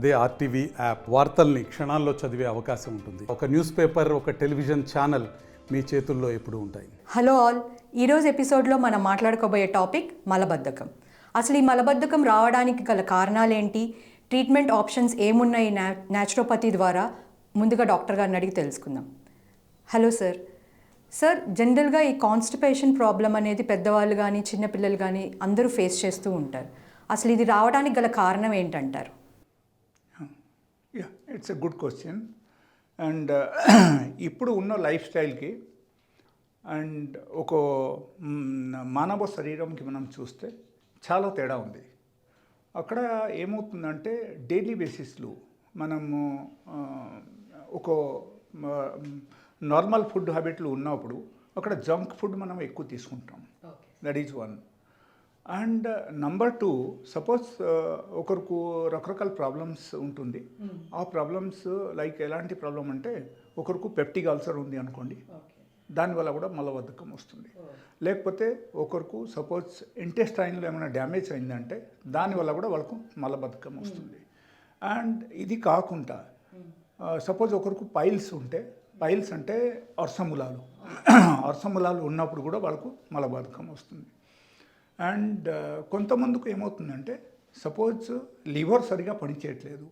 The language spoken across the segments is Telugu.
అదే ఆర్టీవీ యాప్ వార్తల్ని క్షణాల్లో చదివే అవకాశం ఉంటుంది. ఒక న్యూస్ పేపర్ ఒక టెలివిజన్ ఛానల్ మీ చేతుల్లో ఎప్పుడు ఉంటాయి. Hello all. ఈరోజు ఎపిసోడ్లో మనం మాట్లాడుకోబోయే టాపిక్ మలబద్ధకం. అసలు ఈ మలబద్ధకం రావడానికి గల కారణాలేంటి? ట్రీట్మెంట్ ఆప్షన్స్ ఏమున్నాయి న్యాచురోపతి ద్వారా? ముందుగా డాక్టర్ గారిని అడిగి తెలుసుకుందాం. Hello sir. సార్ జనరల్గా ఈ కాన్స్టిపేషన్ ప్రాబ్లం అనేది పెద్దవాళ్ళు కానీ చిన్నపిల్లలు కానీ అందరూ ఫేస్ చేస్తూ ఉంటారు. అసలు ఇది రావడానికి గల కారణం ఏంటంటారు? Yeah it's a good question and ఇప్పుడు ఉన్న లైఫ్ స్టైల్కి అండ్ ఒక మానవ శరీరంకి మనం చూస్తే చాలా తేడా ఉంది. అక్కడ ఏమవుతుందంటే డైలీ బేసిస్లో మనము ఒక నార్మల్ ఫుడ్ హ్యాబిట్లు ఉన్నప్పుడు అక్కడ జంక్ ఫుడ్ మనం ఎక్కువ తీసుకుంటాం. That is one and number two suppose ఒకరికి రకరకాల ప్రాబ్లమ్స్ ఉంటుంది. ఆ ప్రాబ్లమ్స్ లైక్ ఎలాంటి ప్రాబ్లం అంటే ఒకరికి పెప్టిక్ అల్సర్ ఉంది అనుకోండి. దానివల్ల కూడా మలబద్ధకం వస్తుంది. లేకపోతే ఒకరికి సపోజ్ ఇంటెస్టైన్లో ఏమైనా డ్యామేజ్ అయిందంటే దానివల్ల కూడా వాళ్ళకు మలబద్ధకం వస్తుంది. అండ్ ఇది కాకుండా సపోజ్ ఒకరికి పైల్స్ ఉంటే పైల్స్ అంటే అర్సములాలు. అర్సములాలు ఉన్నప్పుడు కూడా వాళ్ళకు మలబద్ధకం వస్తుంది. అండ్ కొంతమందికి ఏమవుతుందంటే సపోజ్ లివర్ సరిగా పనిచేయట్లేదు.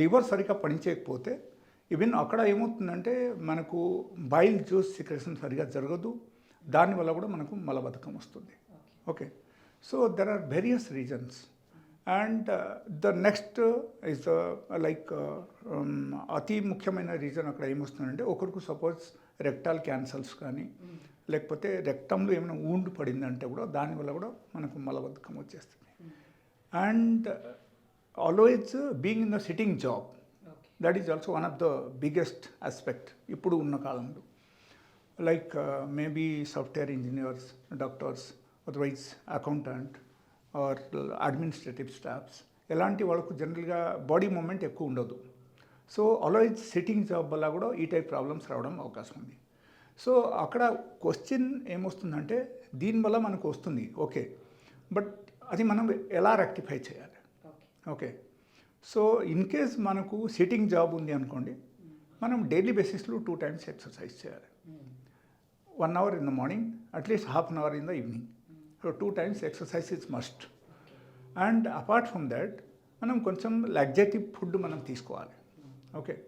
లివర్ సరిగా పనిచేయకపోతే ఈవెన్ అక్కడ ఏమవుతుందంటే మనకు బైల్ జ్యూస్ సిక్రేషన్ సరిగా జరగదు. దానివల్ల కూడా మనకు మలబద్ధకం వస్తుంది. Okay. So there are various reasons and the next is like అతి ముఖ్యమైన రీజన్ అక్కడ ఏమొస్తుందంటే ఒకరికి సపోజ్ రెక్టాల్ క్యాన్సర్స్ కానీ లేకపోతే రెక్టంలో ఏమైనా ఊండు పడిందంటే కూడా దానివల్ల కూడా మనకు మలబద్ధకం వచ్చేస్తుంది. And always being in the sitting job that is also one of the biggest aspect ఇప్పుడు ఉన్న కాలంలో. Like maybe software engineers doctors otherwise accountant or administrative staffs ఎలాంటి వాళ్ళకు జనరల్గా బాడీ మూమెంట్ ఎక్కువ ఉండదు. సో ఆల్వేజ్ సిట్టింగ్ జాబ్ వల్ల కూడా ఈ టైప్ ప్రాబ్లమ్స్ రావడం అవకాశం ఉంది. సో అక్కడ క్వశ్చన్ ఏమొస్తుందంటే దీనివల్ల మనకు వస్తుంది. ఓకే. బట్ అది మనం ఎలా రెక్టిఫై చేయాలి? ఓకే. సో ఇన్ కేస్ మనకు సిట్టింగ్ జాబ్ ఉంది అనుకోండి మనం డైలీ బేసిస్లో టూ టైమ్స్ ఎక్సర్సైజ్ చేయాలి. One hour in the morning at least half an hour in the evening so two times exercise is must and apart from that మనం కొంచెం లగ్జేటివ్ ఫుడ్ మనం తీసుకోవాలి. ఓకే.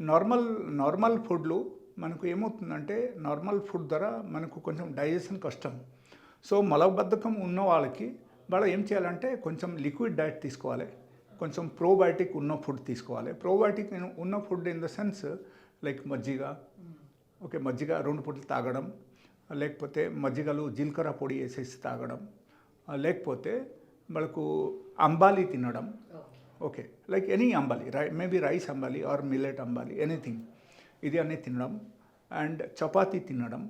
నార్మల్ నార్మల్ ఫుడ్లు మనకు ఏమవుతుందంటే నార్మల్ ఫుడ్ ద్వారా మనకు కొంచెం డైజెషన్ కష్టం. సో మలబద్ధకం ఉన్న వాళ్ళకి వాళ్ళు ఏం చేయాలంటే కొంచెం లిక్విడ్ డైట్ తీసుకోవాలి. కొంచెం ప్రోబయోటిక్ ఉన్న ఫుడ్ తీసుకోవాలి. ప్రోబయోటిక్ ఉన్న food in the sense like మజ్జిగ. ఓకే మజ్జిగ రెండు పూటలు తాగడం. లేకపోతే మజ్జిగలు జీలకర్ర పొడి వేసేసి తాగడం. లేకపోతే వాళ్ళకు అంబాలి తినడం. Okay like any ambali rye maybe rice ambali or millet ambali anything. ఇది అన్నీ తినడం అండ్ చపాతీ తినడం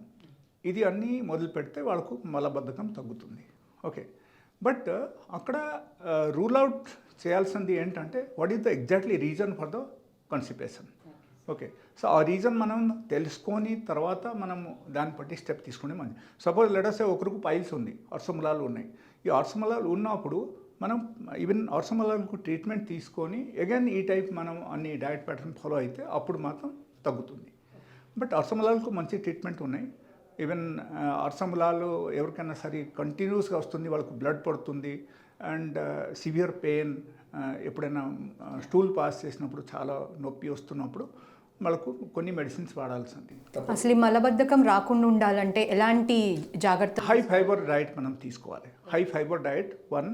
ఇది అన్నీ మొదలు పెడితే వాళ్ళకు మలబద్ధకం తగ్గుతుంది. ఓకే. బట్ అక్కడ రూల్ అవుట్ చేయాల్సింది ఏంటంటే what is the exactly reason for the constipation okay. So uh reason మనం తెలుసుకొని తర్వాత మనం దాన్ని బట్టి స్టెప్ తీసుకునే మంచి. సపోజ్ లెటర్సే ఒకరికి పైల్స్ ఉంది అర్సములాలు ఉన్నాయి. ఈ అర్సములాలు ఉన్నప్పుడు మనం ఈవెన్ అర్సమలాలకు ట్రీట్మెంట్ తీసుకొని అగైన్ ఈ టైప్ మనం అన్ని డయట్ ప్యాటర్న్ ఫాలో అయితే అప్పుడు మాత్రం తగ్గుతుంది. బట్ అర్సములాలకు మంచి ట్రీట్మెంట్ ఉన్నాయి. ఈవెన్ అర్సములాలు ఎవరికైనా సరే కంటిన్యూస్గా వస్తుంది వాళ్ళకు బ్లడ్ పడుతుంది అండ్ సివియర్ పెయిన్ ఎప్పుడైనా స్టూల్ పాస్ చేసినప్పుడు చాలా నొప్పి వస్తున్నప్పుడు వాళ్ళకు కొన్ని మెడిసిన్స్ వాడాల్సింది అసలు ఈ మలబద్ధకం రాకుండా ఉండాలంటే ఎలాంటి జాగ్రత్త? హై ఫైబర్ డైట్ మనం తీసుకోవాలి. High fibre diet one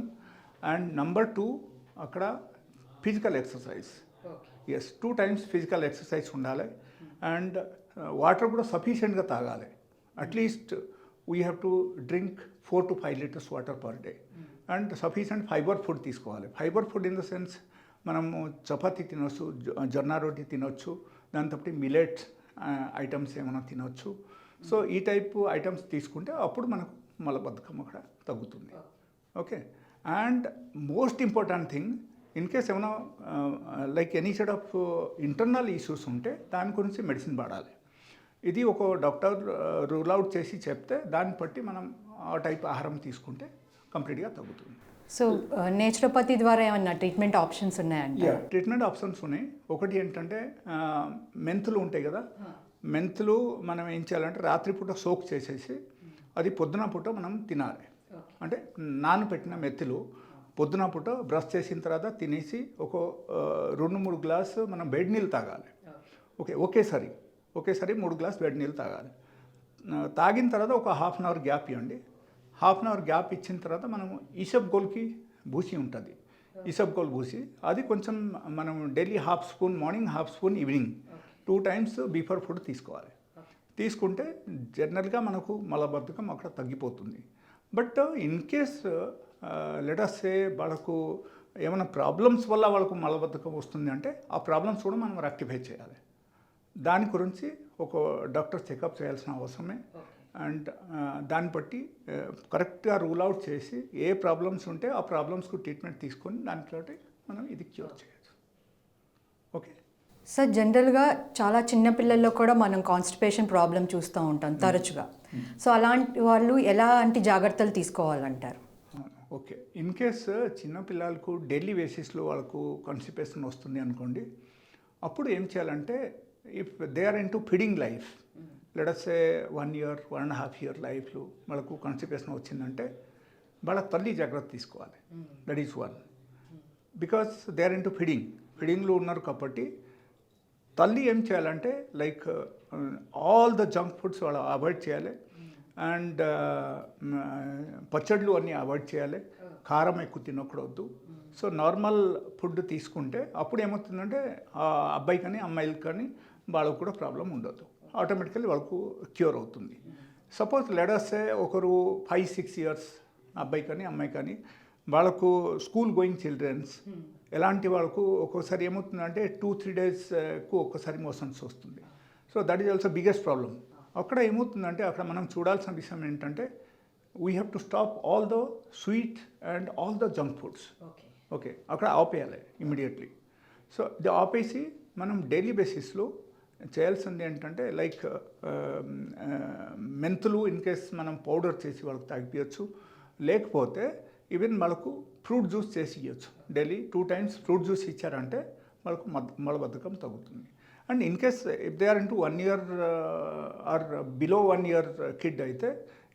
and number two అక్కడ physical exercise. Yes two times physical exercise ఉండాలి. అండ్ వాటర్ కూడా సఫిషియెంట్గా తాగాలి. At least we have to drink four to five litres water per day and sufficient fibre food తీసుకోవాలి. Fibre food in the sense మనము చపాతీ తినొచ్చు జొ- జొన్న రోటీ తినొచ్చు దాంతో మిలెట్ ఐటమ్స్ ఏమైనా తినొచ్చు. సో ఈ టైప్ ఐటమ్స్ తీసుకుంటే అప్పుడు మనకు మలబద్ధకం అక్కడ తగ్గుతుంది. Okay. And most important thing in case ఏమైనా like any side of internal issues ఉంటే దాని గురించి మెడిసిన్ వాడాలి. ఇది ఒక డాక్టర్ రూల్ అవుట్ చేసి చెప్తే దాన్ని బట్టి మనం ఆ టైప్ ఆహారం తీసుకుంటే కంప్లీట్గా తగ్గుతుంది. సో నేచురోపతి ద్వారా ఏమన్నా ట్రీట్మెంట్ ఆప్షన్స్ ఉన్నాయంట ట్రీట్మెంట్ ఆప్షన్స్ ఉన్నాయి. ఒకటి ఏంటంటే మెంతులు ఉంటాయి కదా మెంతులు మనం ఏం చేయాలంటే రాత్రిపూట సోక్ చేసేసి అది పొద్దున పూట మనం తినాలి. అంటే నానబెట్టిన మెత్తులు పొద్దున పూట బ్రష్ చేసిన తర్వాత తినేసి ఒక రెండు మూడు గ్లాసు మనం బెడ్ నీళ్ళు తాగాలి. ఓకే ఒకేసారి ఒకేసారి మూడు గ్లాస్ బెడ్ నీళ్ళు తాగాలి. తాగిన తర్వాత ఒక హాఫ్ అన్ అవర్ గ్యాప్ ఇవ్వండి. హాఫ్ అన్ అవర్ గ్యాప్ ఇచ్చిన తర్వాత మనం ఈసబ్ గోల్కి భూసి ఉంటుంది. ఈసబ్ గోల్ భూసి అది కొంచెం మనం daily half spoon morning half spoon evening two times before food తీసుకోవాలి. తీసుకుంటే జనరల్గా మనకు మలబద్ధకం అక్కడ తగ్గిపోతుంది. బట్ ఇన్ కేస్ లెటర్సే వాళ్ళకు ఏమైనా ప్రాబ్లమ్స్ వల్ల వాళ్ళకు మలబద్ధకం వస్తుంది అంటే ఆ ప్రాబ్లమ్స్ కూడా మనం రెక్టిఫై చేయాలి. దాని గురించి ఒక డాక్టర్ చెకప్ చేయాల్సిన అవసరమే. అండ్ దాన్ని బట్టి కరెక్ట్గా రూల్ అవుట్ చేసి ఏ ప్రాబ్లమ్స్ ఉంటే ఆ ప్రాబ్లమ్స్కు ట్రీట్మెంట్ తీసుకొని దాంట్లో మనం ఇది క్యూర్ చేయొచ్చు. ఓకే సార్ జనరల్గా చాలా చిన్న పిల్లల్లో కూడా మనం కాన్స్టిపేషన్ ప్రాబ్లం చూస్తూ ఉంటాం తరచుగా. సో అలాంటి వాళ్ళు ఎలాంటి జాగ్రత్తలు తీసుకోవాలంటారు? ఓకే. ఇన్ కేస్ చిన్న పిల్లలకు డైలీ బేసిస్లో వాళ్ళకు కాన్స్టిపేషన్ వస్తుంది అనుకోండి అప్పుడు ఏం చేయాలంటే if they are into feeding life లెడసే one year one and half year లైఫ్లో వాళ్ళకు కాన్స్టిపేషన్ వచ్చిందంటే వాళ్ళ తల్లి జాగ్రత్త తీసుకోవాలి. That is one because they are into feeding ఫిడింగ్లో ఉన్నారు కాబట్టి తల్లి ఏం చేయాలంటే like all the junk foods వాళ్ళు అవాయిడ్ చేయాలి. అండ్ పచ్చళ్ళు అన్నీ అవాయిడ్ చేయాలి. కారం ఎక్కువ తినకూడదు. సో నార్మల్ ఫుడ్ తీసుకుంటే అప్పుడు ఏమవుతుందంటే ఆ అబ్బాయి కానీ అమ్మాయిలు కానీ వాళ్ళకు కూడా ప్రాబ్లం ఉండదు. ఆటోమేటికల్లీ వాళ్ళకు క్యూర్ అవుతుంది. సపోజ్ లెడర్సే ఒకరు ఫైవ్ సిక్స్ ఇయర్స్ అబ్బాయి కానీ అమ్మాయి కానీ వాళ్ళకు స్కూల్ గోయింగ్ చిల్డ్రన్స్ ఎలాంటి వాళ్ళకు ఒక్కోసారి ఏమవుతుందంటే టూ త్రీ డేస్కు ఒక్కసారి మోషన్స్ వస్తుంది. So that is also biggest problem అక్కడ ఏమవుతుందంటే అక్కడ మనం చూడాల్సిన విషయం ఏంటంటే we have to stop all the sweet and all the junk foods okay అక్కడ ఆపేయాలి ఇమీడియట్లీ సో ఇది ఆపేసి మనం డైలీ బేసిస్లో చేయాల్సింది ఏంటంటే లైక్ మెంతులు ఇన్ కేస్ మనం పౌడర్ చేసి వాళ్ళకి తాగిపించచ్చు లేకపోతే ఈవెన్ వాళ్ళకు ఫ్రూట్ జ్యూస్ చేసి ఇవ్వచ్చు daily two times fruit juice ఇచ్చారంటే వాళ్ళకు మద్ మలబద్ధకం తగ్గుతుంది. And in case if they are into one year or below one year kid అయితే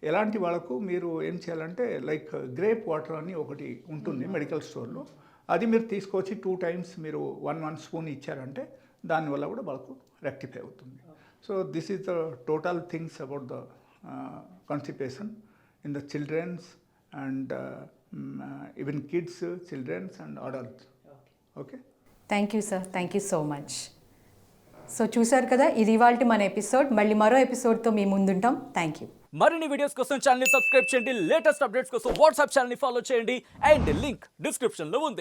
ఎలాంటి వాళ్ళకు మీరు ఏం చేయాలంటే లైక్ గ్రేప్ వాటర్ అని ఒకటి ఉంటుంది మెడికల్ స్టోర్లో అది మీరు తీసుకొచ్చి టూ టైమ్స్ మీరు వన్ వన్ స్పూన్ ఇచ్చారంటే దానివల్ల కూడా వాళ్ళకు రెక్టిఫై అవుతుంది. So this is the total things about the constipation in the childrens and even kids childrens and adults okay thank you sir thank you so much so చూశారు కదా ఇది ఇవాళ మన ఎపిసోడ్. మళ్ళీ మరో ఎపిసోడ్తో మీ ముందుంటాం. థ్యాంక్ యూ మరిన్ని వీడియోస్ కోసం ఛానల్ సబ్స్క్రైబ్ చేయండి. లేటెస్ట్ అప్డేట్స్ కోసం వాట్సాప్ ఛానల్ని ఫాలో చేయండి. అండ్ లింక్ డిస్క్రిప్షన్లో ఉంది.